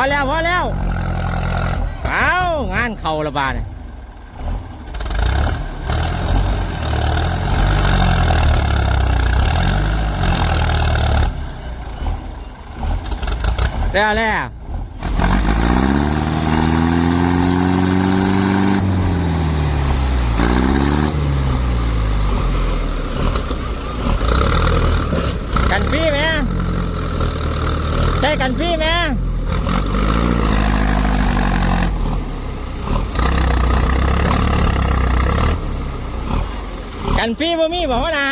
อแล้วพอแล้วเอางานเข่าระบาดเนี่ยแล้วแล้วกันฟรีไหมใช่กันฟรีไหม กันฟรีบ่มีบอกว่านะ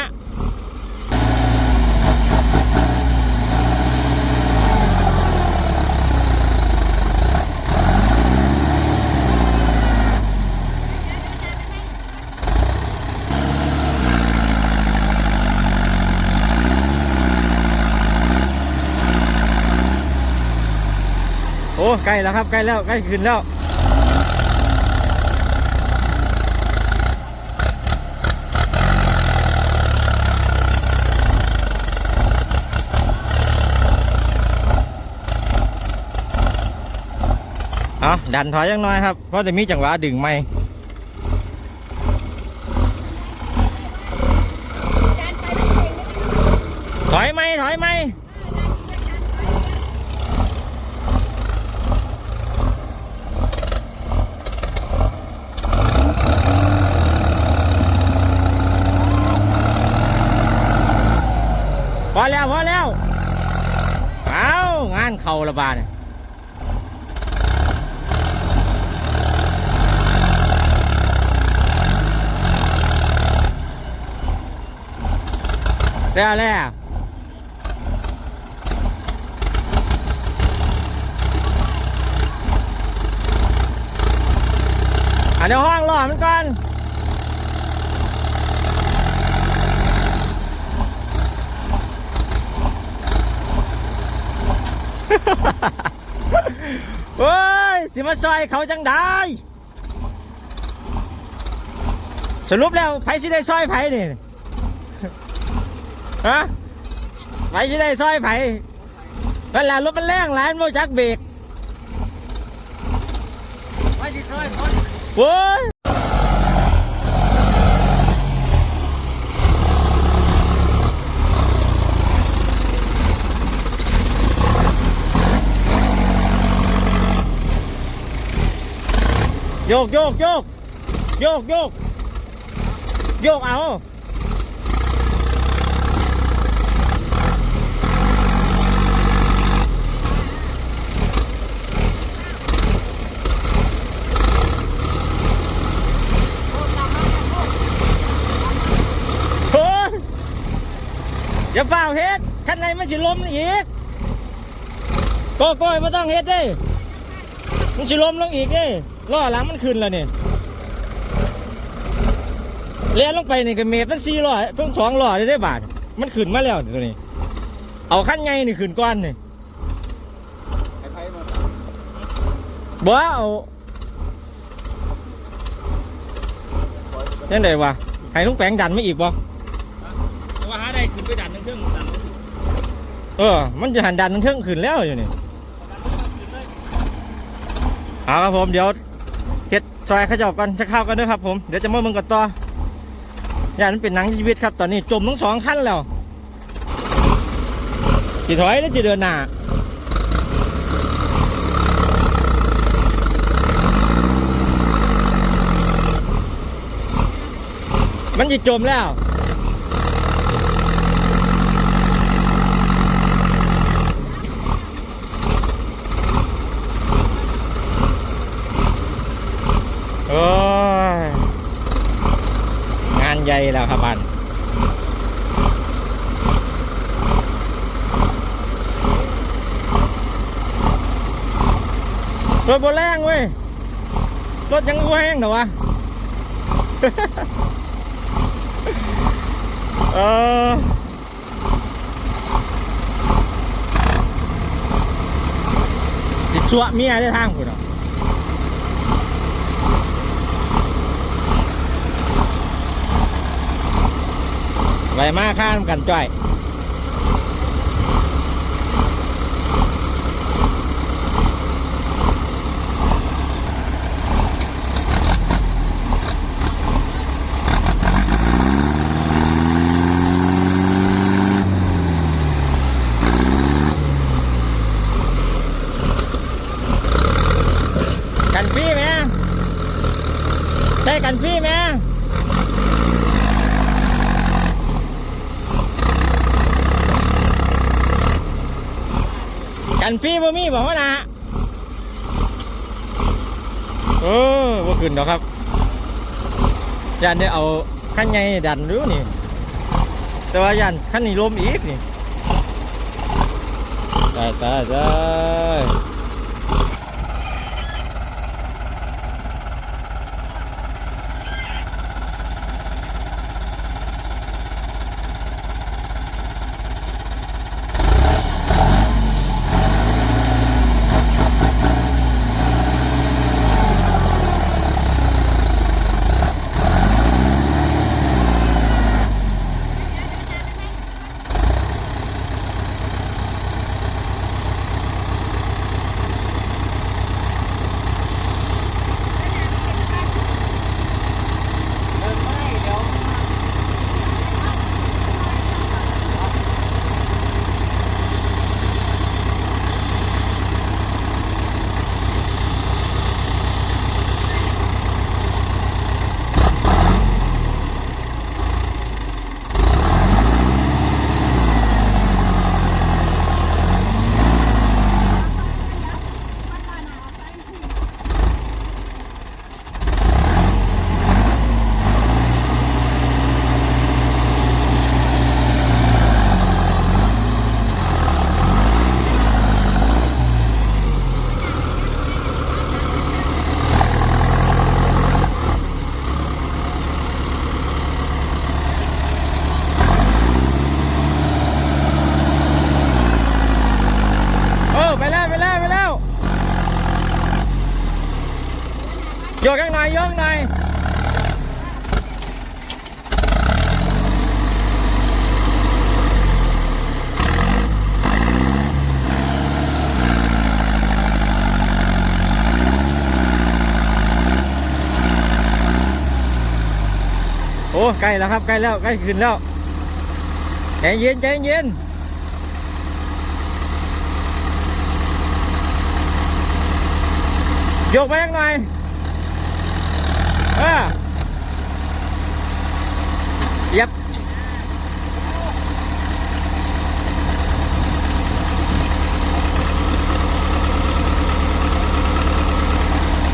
โอ้ใกล้แล้วครับใกล้แล้วใกล้ขึ้นแล้ว เอาดันถอยยังน้อยครับ เพราะจะมีจังหวะดึงไม่ถอยไหมถอยไหมพอแล้วพอแล้ว เอางานเข่าระบาดเนี่ย แล้วแล้วอันเดี๋ยวห้องรอมันก่อนเฮ้ย สิมาซอยเขาจังได้ สรุปแล้วไผสิได้ซอยไผนี่ ฮะไปชิได้ซอยไผ่นั่นแหละรถมันแรงหลายมันบ่จักเบรก ไปที่ซอยคน โว้ยโยกโยกโยกโยกโยกโยกเอา โอ้ย อย่าเฝ้าเฮ็ดคันในมันสิล้มอีกโก้โก้ไม่ต้องเฮ็ดเด้ มันสิล้มลงอีกเด้ล้อหลังมันขึ้นแล้วนี่เลี้ยลงไปนี่ก็เมฟมันสี่ล้อเพิ่งสองล้อได้ได้บาทมันขึ้นมาแล้วตัวนี้ เอาขั้นไงนี่ขึ้นก้อนนี่ไอ้าบ่เอายังไงวะให้ลุงแปงดันไม่อีกบ่ว่าหาได้ ไปดันเครื่องดันเออ มันจะหันดันเครื่องขึ้นแล้วอยู่นี่เอาครับผมเดี๋ยวเฮ็ดซอยขย่ากันจะเข้าวกันด้วยครับผมเดี๋ยวจะมาเมืองกันต่อย่ามันเป็นหนังชีวิตครับตอนนี้จมทั้งสองขั้นแล้วจีถอยแล้วจีเดินหน้ามันจะจมแล้ว โอ้ยงานใหญ่แล้วครับบันร ถบนแรงเว้ย รถยังแห้งเหรอวะ เออจิชัวเมียได้ทางกูเนาะไปมาข้ามกันจ้อย กันฟรีแม่กันฟรีบ่มีบอกว่านะเออบ่ขึ้นดอกครับยันได้เอาขั้นใหญ่ดันรู้นี่ แต่ว่ายันขั้นนี้ลมอีกนี่ตายตายตาย เออไป แล้วไปแล้วไปแล้วโยกกันหน่อยโยกหน่อยโอ้ใกล้แล้วครับใกล้แล้วใกล้ขึ้นแล้วใจเย็นใจเย็น ยกไปข้างหน่อยเออยับ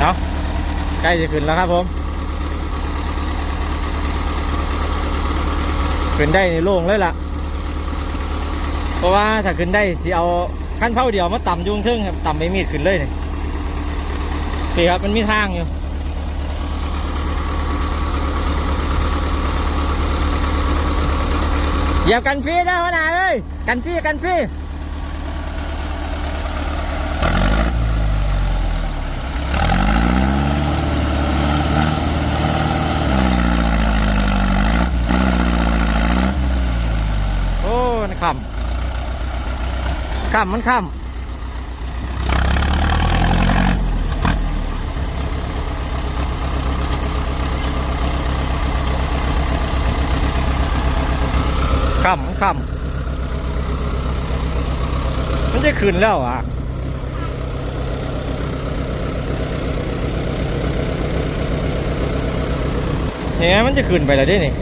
เอาใกล้จะขึ้นแล้วครับผม ขึ้นได้ในโล่งเลยล่ะ เพราะว่าถ้าขึ้นได้สิเอาขั้นเผาเดียวมาต่ำยุงทึ่งต่ำไม่มีดขึ้นเลยนี่ นี่ครับมันมีทางอยู่เหยียบกันฟรีได้วะนายเอ้ยกันฟรีกันฟรีโอ้มันขำขำมันขำ ค่ำค่ำมันจะขึ้นแล้วอะเนี่ยมันจะขึ้นไปแล้วดินี่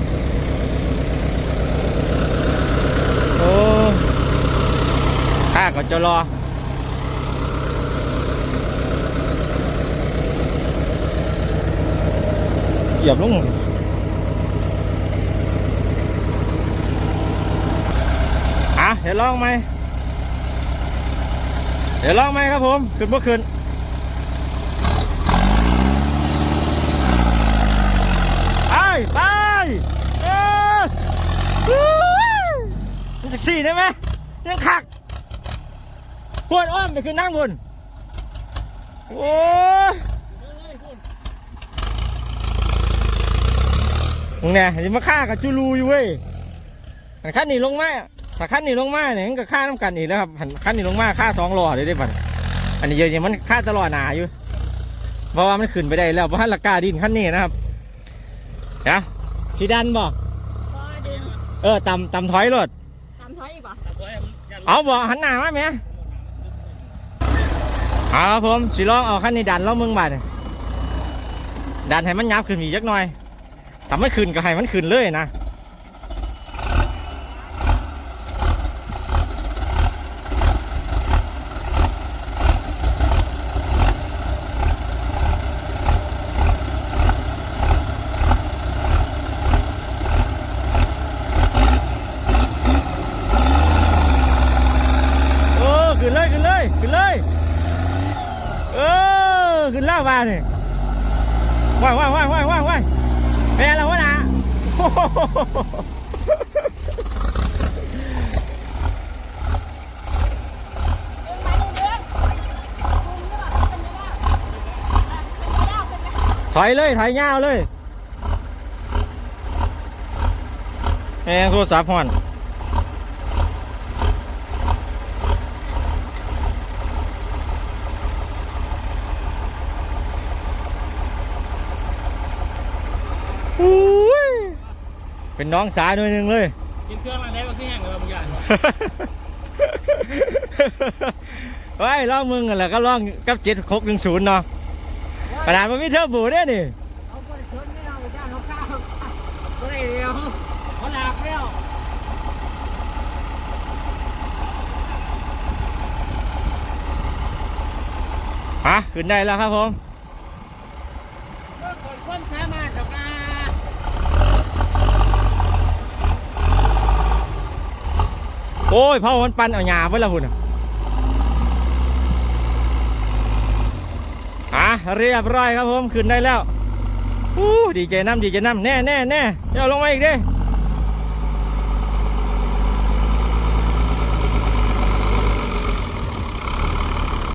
โอ้ข้าก็จะรอเหยียบลง อะ เดี๋ยวลองไหมเดี๋ยวลองไหมครับผมขึ้นบ่ขึ้นไปไปเออมันจะสี่ได้ไหมยังขักพวนอ้อมไปขึ้นนั่งบนโอ้ยมึงเนี่ยจะมาฆ่ากับจูรูอยู่เว้ยขั้นนี้ลงไมา ถ้าขั้นนี้ลงมาเนี่ยมันก็ค่าน้ำกันอีกแล้วครับหันขั้นนี้ลงมาค่าสองหลอเลยได้ป่ะอันนี้เยอะๆมันค่าตลอดหนาอยู่ เพราะว่ามันขึ้นไปได้แล้วเพราะหันราคาดินขั้นนี้นะครับเดี๋ยวสีดันบ่พอดึงเออต่ำต่ำถอยรถทำถอยอีกบ่เอาบ่หันหน้ามาไหมเอาครับผมสิลองเอาขั้นนี้ดันแล้วมึงบาดเนี่ยดันให้มันยับขึ้นอีกจักหน่อยถ้ามันขึ้นก็ให้มันขึ้นเลยนะ โอ้ ขึ้นเลยขึ้นเลยขึ้นเลยเออขึ้นแล้วมาเนี่ยว่ายว่ายว่ายว่ายว่ายว่ายแม่เราวะนะโอ้โหถอยเลยถอยยาวเลยแม่งโทรศัพท์ห่อนอุ้ย เป็นน้องสายหน่อยหนึ่งเลย กินเครื่องอะไรได้บ้างพี่แห้งเลยบางอย่างไว้ลองมึงกันแหละก็ลองกับเจ็ดคกหนึ่งศูนย์เนาะขนาดมันมีเทอร์โบูด้วยนี่เอาไปชนไม่เอาไปจ้างเขาข้าวก็ได้เดียวเขาหลับแล้วฮะขึ้นได้แล้วครับผม คนคนสามารถกับมา โอ้ยพ่อมันปั่นเอาหยาไว้และพุ่นอะอะเรียบร้อยครับผมขึ้นได้แล้วอู้ดีใจน้ำดีใจน้ำแน่แน่แน่เดี๋ยวลงมาอีกดิ